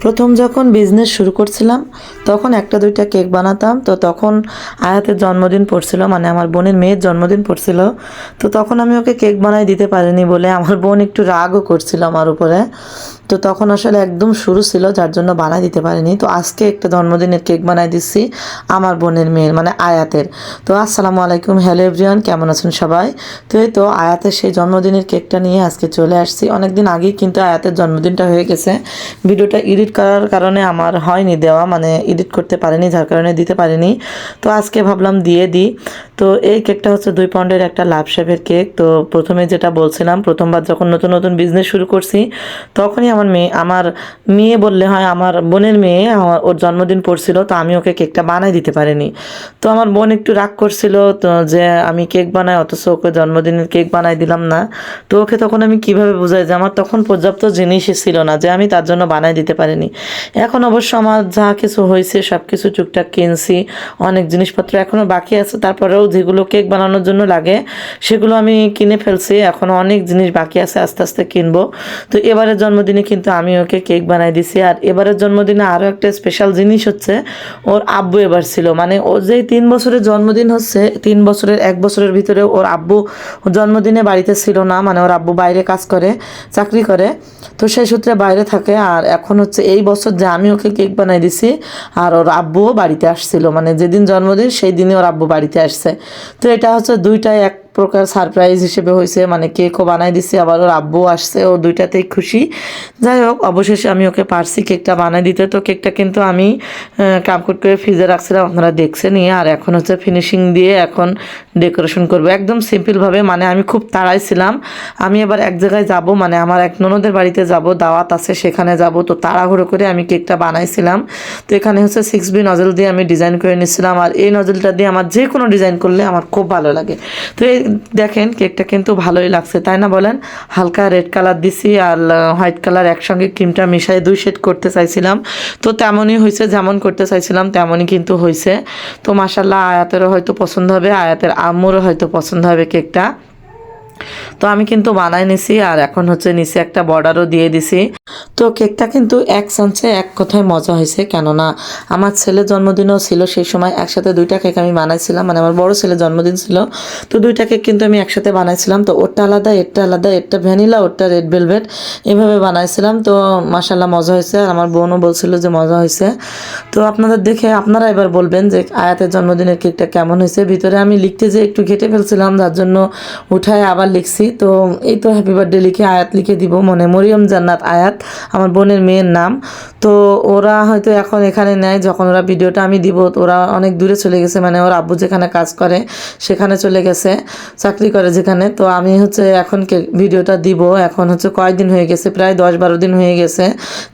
প্রথম যখন বিজনেস শুরু করছিলাম, তখন একটা দুইটা কেক বানাতাম। তো তখন আয়াতের জন্মদিন পড়ছিল মানে আমার বোনের মেয়ের জন্মদিন পড়ছিল। তো তখন আমি ওকে কেক বানাই দিতে পারিনি বলে আমার বোন একটু রাগও করছিল আমার উপরে। তো তখন আসলে একদম শুরু ছিল, যার জন্য বানাই দিতে পারিনি। তো আজকে একটা জন্মদিনের কেক বানাই দিচ্ছি আমার বোনের মেয়ের মানে আয়াতের। তো আসসালামু আলাইকুম, হ্যালো এভরিওয়ান, কেমন আছেন সবাই? তো এই তো আয়াতের সেই জন্মদিনের কেকটা নিয়ে আজকে চলে আসছি। অনেকদিন আগেই কিন্তু আয়াতের জন্মদিনটা হয়ে গেছে। ভিডিওটা এডিট করার কারণে আমার হয়নি দেওয়া মানে এডিট করতে পারিনি, যার কারণে দিতে পারিনি। তো আজকে ভাবলাম দিয়ে দিই। তো এই কেকটা হচ্ছে দুই পাউন্ডের একটা লাভ শেপের কেক। তো প্রথমে যেটা বলছিলাম, প্রথমবার যখন নতুন নতুন বিজনেস শুরু করছি, তখনই আমার মেয়ে আমার মেয়ে বললে হয়, আমার বোনের মেয়ে, আমার, ওর জন্মদিন পড়ছিল, তো আমি ওকে কেকটা বানাই দিতে পারিনি। তো আমার বোন একটু রাগ করছিল, তো যে আমি কেক বানাই, অথচ ওকে জন্মদিনের কেক বানাই দিলাম না। তো ওকে তখন আমি কীভাবে বোঝাই যে আমার তখন পর্যাপ্ত জিনিসই ছিল না, যে আমি তার জন্য বানাই দিতে পারিনি। এখন অবশ্য আমার যা কিছু হয়েছে সব কিছু টুকটাক কিনছি, অনেক জিনিসপত্র এখনও বাকি আছে, তারপরেও যেগুলো কেক বানানোর জন্য লাগে, সেগুলো আমি কিনে ফেলছি এখনও অনেক জিনিস বাকি আছে, আস্তে আস্তে কিনবো। তো এবারের জন্মদিনে কিন্তু আমি ওকে কেক বানাই দিছি। আর এবারের জন্মদিনে আরও একটা স্পেশাল জিনিস হচ্ছে, ওর আব্বু এবার ছিল। মানে ও যেই তিন বছরের জন্মদিন হচ্ছে, তিন বছরের, এক বছরের ভিতরে ওর আব্বু জন্মদিনে বাড়িতে ছিল না মানে ওর আব্বু বাইরে কাজ করে, চাকরি করে। তো সেই সূত্রে বাইরে থাকে। আর এখন হচ্ছে এই বছর যে আমি ওকে কেক বানাই দিছি, আর ওর আব্বুও বাড়িতে আসছিল। মানে যেদিন জন্মদিন, সেই দিনই ওর আব্বু বাড়িতে আসছে। তো এটা হচ্ছে দুইটাই এক প্রকার সারপ্রাইজ হিসেবে হয়েছে মানে কেকও বানাই দিছি, আবার ওর আব্বু আসছে, ও দুইটাতেই খুশি। যাই হোক, অবশেষে আমি ওকে পারছি কেকটা বানাই দিতে। তো কেকটা কিন্তু আমি কামকুট করে ফ্রিজে রাখছিলাম, আপনারা দেখছেনই আর এখন হচ্ছে ফিনিশিং দিয়ে এখন ডেকোরেশন করব। একদম সিম্পলভাবে মানে আমি খুব তাড়াই ছিলাম। আমি এবার এক জায়গায় যাব মানে আমার এক ননদের বাড়িতে যাব, দাওয়াত আছে, সেখানে যাব। তো তাড়াহুড়ো করে আমি কেকটা বানাইছিলাম। তো এখানে হচ্ছে সিক্স বি নজল দিয়ে আমি ডিজাইন করে নিয়েছিলাম আর এই নজলটা দিয়ে আমার যে কোনো ডিজাইন করলে আমার খুব ভালো লাগে। তো এই দেখেন কেকটা কিন্তু ভালোই লাগছে, তাই না বলেন? হালকা রেড কালার দিছি আর হোয়াইট কালার একসঙ্গে ক্রিমটা মিশাই দুই শেড করতে চাইছিলাম। তো তেমনই হয়েছে, যেমন করতে চাইছিলাম তেমনই কিন্তু হয়েছে। তো মাসাল্লাহ আয়াতেরও হয়তো পছন্দ হবে, আয়াতের আম্মুরও হয়তো পছন্দ হবে কেকটা। তো আমি কিন্তু বানাই নিছি, আর এখন হচ্ছে নিচে একটা বর্ডারও দিয়ে দিছি। তো কেকটা কিন্তু এক চান্সে এক কথায় মজা হয়েছে, কেননা আমার ছেলের জন্মদিনও ছিল সেই সময় একসাথে দুইটা কেক আমি বানাইছিলাম মানে আমার বড় ছেলের জন্মদিন ছিল। তো দুইটা কেক কিন্তু আমি একসাথে বানাইছিলাম, তো ওরটা আলাদা, এরটা আলাদা, এরটা ভ্যানিলা, ওরটা রেড ভেলভেট, এভাবে বানাইছিলাম। তো মাসাল্লাহ মজা হয়েছে, আর আমার বোনও বলছিল যে মজা হয়েছে। তো আপনাদের দেখে আপনারা এবার বলবেন যে আয়াতের জন্মদিনের কেকটা কেমন হয়েছে। ভিতরে আমি লিখতে যে একটু ঘেটে ফেলছিলাম, যার জন্য উঠায় আবার লিখছি। তো এই তো হ্যাপি বার্থডে লিখে আয়াত লিখে দিব মনে। মরিয়ম জান্নাত আয়াত, আমার বোনের মেয়ের নাম। তো ওরা হয়তো এখন এখানে নেয়, যখন ওরা ভিডিওটা আমি দিব ওরা অনেক দূরে চলে গেছে। মানে ওর আব্বু যেখানে কাজ করে, সেখানে চলে গেছে, চাকরি করে যেখানে। তো আমি হচ্ছে এখন ভিডিওটা দিব। এখন হচ্ছে কয়েকদিন হয়ে গেছে? প্রায় দশ বারো দিন হয়ে গেছে।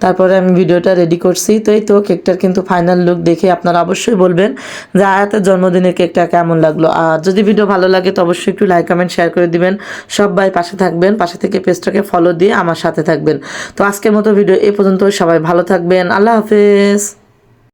তারপরে আমি ভিডিওটা রেডি করছি। তো এই তো কেকটার কিন্তু ফাইনাল লুক দেখে আপনারা অবশ্যই বলবেন যে আয়াতের জন্মদিনের কেকটা কেমন লাগল। আর যদি ভিডিও ভালো লাগে, তো অবশ্যই একটু লাইক কমেন্ট শেয়ার করে দিবেন। সবাই পাশে থাকবেন, পাশে থেকে পেজটাকে ফলো দিয়ে আমার সাথে থাকবেন। তো আজকের মতো ভিডিও এ পর্যন্ত সবাই ভালো থাকবেন, আল্লাহ হাফেজ।